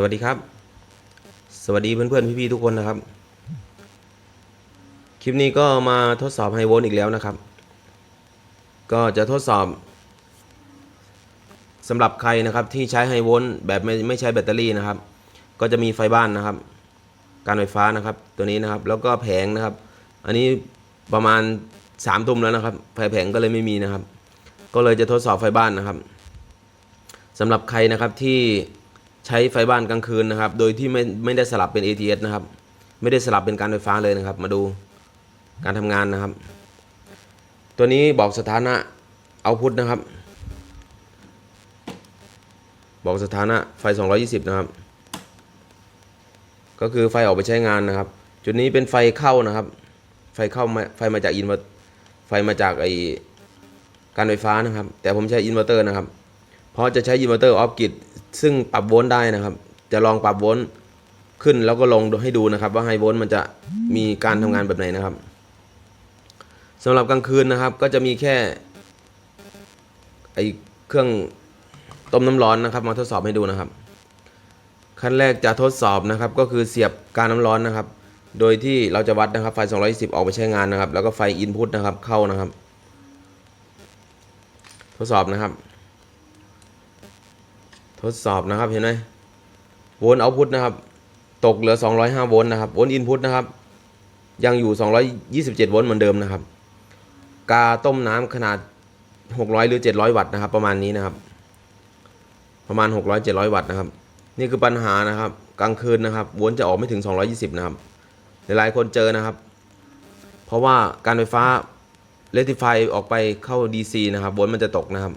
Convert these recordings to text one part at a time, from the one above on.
สวัสดีครับ สวัสดีเพื่อนๆพี่ๆทุกคนนะครับ คลิปนี้ก็มาทดสอบไฮโวลต์อีกแล้วนะครับ ก็จะทดสอบสำหรับใครนะครับที่ใช้ไฮโวลต์แบบไม่ไม่ใช้แบตเตอรี่นะครับ ก็จะมีไฟบ้านนะครับ การไฟฟ้านะครับตัวนี้นะครับ แล้วก็แผงนะครับ อันนี้ประมาณสามทุ่มแล้วนะครับ ไฟแผงก็เลยไม่มีนะครับ ก็เลยจะทดสอบไฟบ้านนะครับสำหรับใครนะครับที่ ใช้ไฟบ้านกลางคืนนะครับ โดยที่ไม่ไม่ได้สลับเป็น ATS นะครับ ไม่ได้สลับเป็นการไฟฟ้าเลยนะครับ มาดูการทำงานนะครับ ตัวนี้บอกสถานะเอาพุทนะครับ บอกสถานะไฟ 220 นะครับ ก็คือไฟออกไปใช้งานนะครับ จุดนี้เป็นไฟเข้านะครับ ไฟเข้ามาไฟมาจากอินเวอร์ไฟมาจากไอการไฟฟ้านะครับ แต่ผมใช้อินเวอร์เตอร์นะครับ เพราจะใช้อินเวอร์เตอร์ออฟกิดซึ่งปรับโวลต์ได้นะครับ จะลองปรับโวลต์ขึ้นแล้วก็ลงให้ดูนะครับ ว่าไฮโวลต์มันจะมีการทำงานแบบไหนนะครับสำหรับกลางคืนนะครับ ก็จะมีแค่ไอเครื่องต้มน้ำร้อนนะครับ มาทดสอบให้ดูนะครับ ขั้นแรกจะทดสอบนะครับ ก็คือเสียบการน้ำร้อนนะครับ โดยที่เราจะวัดนะครับไฟ 210 ออกไปใช้งานนะครับ แล้วก็ไฟอินพุตนะครับเข้านะครับ ทดสอบนะครับ ทดสอบนะครับเห็นไหมโวลต์เอาพุตนะครับ ตกเหลือ 205 โวลต์นะครับ โวลต์อินพุตนะครับ ยังอยู่ 227 โวลต์เหมือนเดิมนะครับ กาต้มน้ำขนาด 600 หรือ 700 วัตต์นะครับ ประมาณนี้นะครับ ประมาณ 600 700 วัตต์นะครับ นี่คือปัญหานะครับ กลางคืนนะครับ โวลต์จะออกไม่ถึง 220 นะครับ หลายๆคนเจอนะครับ เพราะว่าการไฟฟ้าเลติฟายออกไปเข้า DC นะครับ โวลต์มันจะตกนะครับ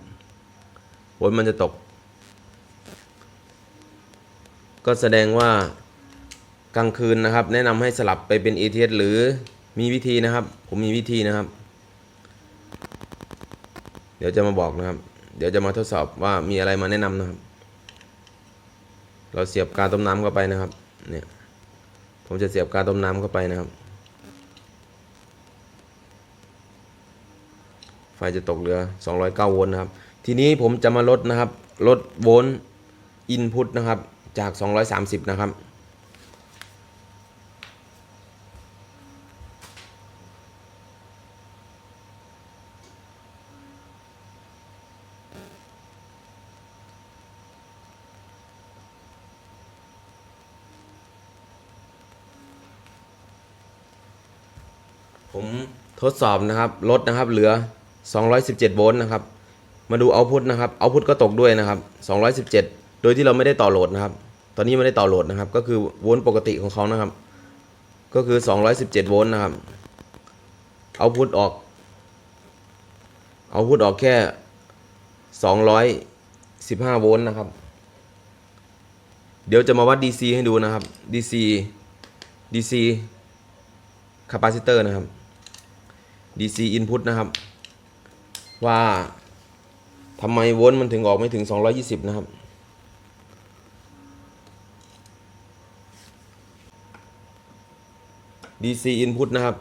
โวลต์มันจะตก ก็แสดงว่ากลางคืนนะครับ แนะนำให้สลับไปเป็น ATS หรือมีวิธีนะครับ ผมมีวิธีนะครับ เดี๋ยวจะมาบอกนะครับ เดี๋ยวจะมาทดสอบว่ามีอะไรมาแนะนำนะครับ เราเสียบกาต้มน้ำเข้าไปนะครับ เนี่ย ผมจะเสียบกาต้มน้ำเข้าไปนะครับ ไฟจะตกเหลือ 209 โวลต์นะครับ ทีนี้ผมจะมาลดนะครับ ลดโวลต์อินพุตนะครับ จาก 230 นะครับ ผมทดสอบนะครับลดนะครับเหลือ 217 โวลต์นะครับ มาดูเอาพุทนะครับเอาพุทก็ตกด้วยนะครับ 217 โดยที่เราไม่ได้ต่อโหลดนะครับ ตอนนี้ไม่ได้ต่อโหลดนะครับ ก็คือโวลต์ปกติของเขานะครับ ก็คือ 217 โวลต์นะครับ เอาพุทออก เอาพุทออกแค่ 215 โวลต์นะครับ เดี๋ยวจะมาวัด DC ให้ดูนะครับ DC DC คาปาซิเตอร์นะครับ DC input นะครับ ว่าทำไมโวลต์มันถึงออกไม่ถึง 220 นะครับ DC input นะครับ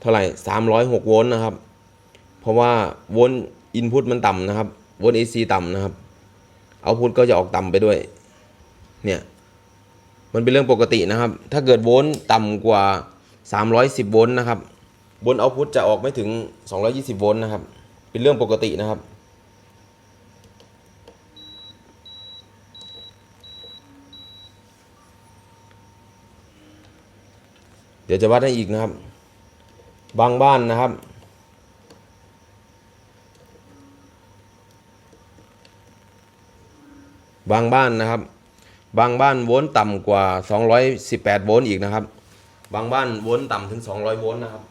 เท่าไหร่ 306 โวลต์นะครับ เพราะว่าโวลต์ input มันต่ำนะครับ โวลต์ AC ต่ำนะครับ เอาพุทก็จะออกต่ำไปด้วย เนี่ย มันเป็นเรื่องปกตินะครับ ถ้าเกิดโวลต์ต่ำกว่า 310 โวลต์นะครับโวลต์เอาพุทจะออกไม่ถึง 220 โวลต์นะครับ เป็นเรื่องปกตินะครับ เดี๋ยวจะวัดให้อีกนะครับ บางบ้านนะครับ บางบ้านนะครับ บางบ้านโวลต์ต่ำกว่า 218 โวลต์อีกนะครับ บางบ้านโวลต์ต่ำถึง 200 โวลต์นะครับ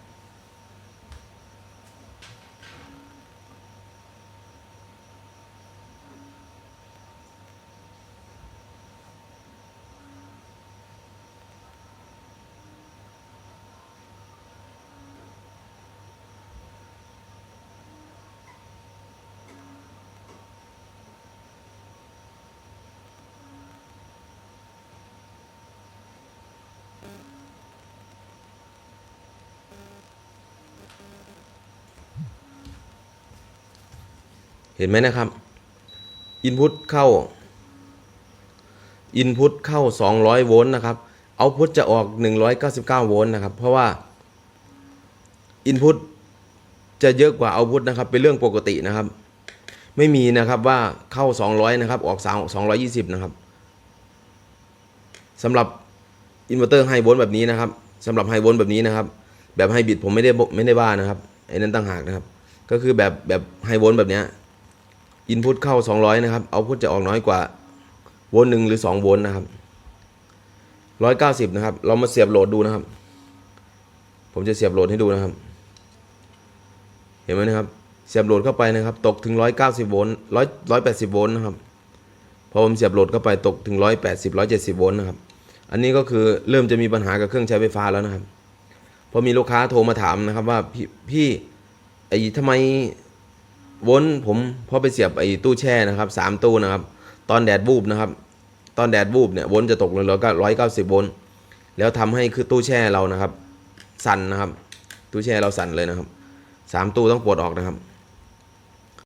เห็นไหมนะครับอินพุตเข้าอินพุตเข้า 200 โวลต์นะครับเอาพุตจะออก 199 โวลต์นะครับ เพราะว่าอินพุตจะเยอะกว่าเอาพุตนะครับ เป็นเรื่องปกตินะครับ ไม่มีนะครับว่าเข้า 200 นะครับ ออก 3 220 นะครับสำหรับอินเวอร์เตอร์ไฮโวลต์แบบนี้นะครับสำหรับไฮโวลต์แบบนี้นะครับ แบบไฮบริดผมไม่ได้ไม่ได้ว่านะครับไอ้นั้นต่างหากนะครับ ก็คือแบบแบบไฮโวลต์แบบเนี้ย อินพุตเข้า 200 นะครับเอาพุตจะออกน้อยกว่าโวลต์หนึ่งหรือ 2 โวลต์นะครับ 190 นะครับ เรามาเสียบโหลดดูนะครับ ผมจะเสียบโหลดให้ดูนะครับ เห็นไหมนะครับ เสียบโหลดเข้าไปนะครับ ตกถึง 190 โวลต์100 180 โวลต์นะครับ พอผมเสียบโหลดเข้าไปตกถึง 180 170 โวลต์นะครับ อันนี้ก็คือเริ่มจะมีปัญหากับเครื่องใช้ไฟฟ้าแล้วนะครับ พอมีลูกค้าโทรมาถามนะครับว่าพี่พี่ไอ้ทำไม โวลต์ผมพอไปเสียบไอ้ตู้แช่นะครับสามตู้นะครับ ตอนแดดบูบนะครับ ตอนแดดบูบเนี่ยโวลต์จะตกเหลือก็ร้อยเก้าสิบโวลต์แล้วทำให้คือตู้แช่เรานะครับ สั่นนะครับ ตู้แช่เราสั่นเลยนะครับสามตู้ต้องปลดออกนะครับ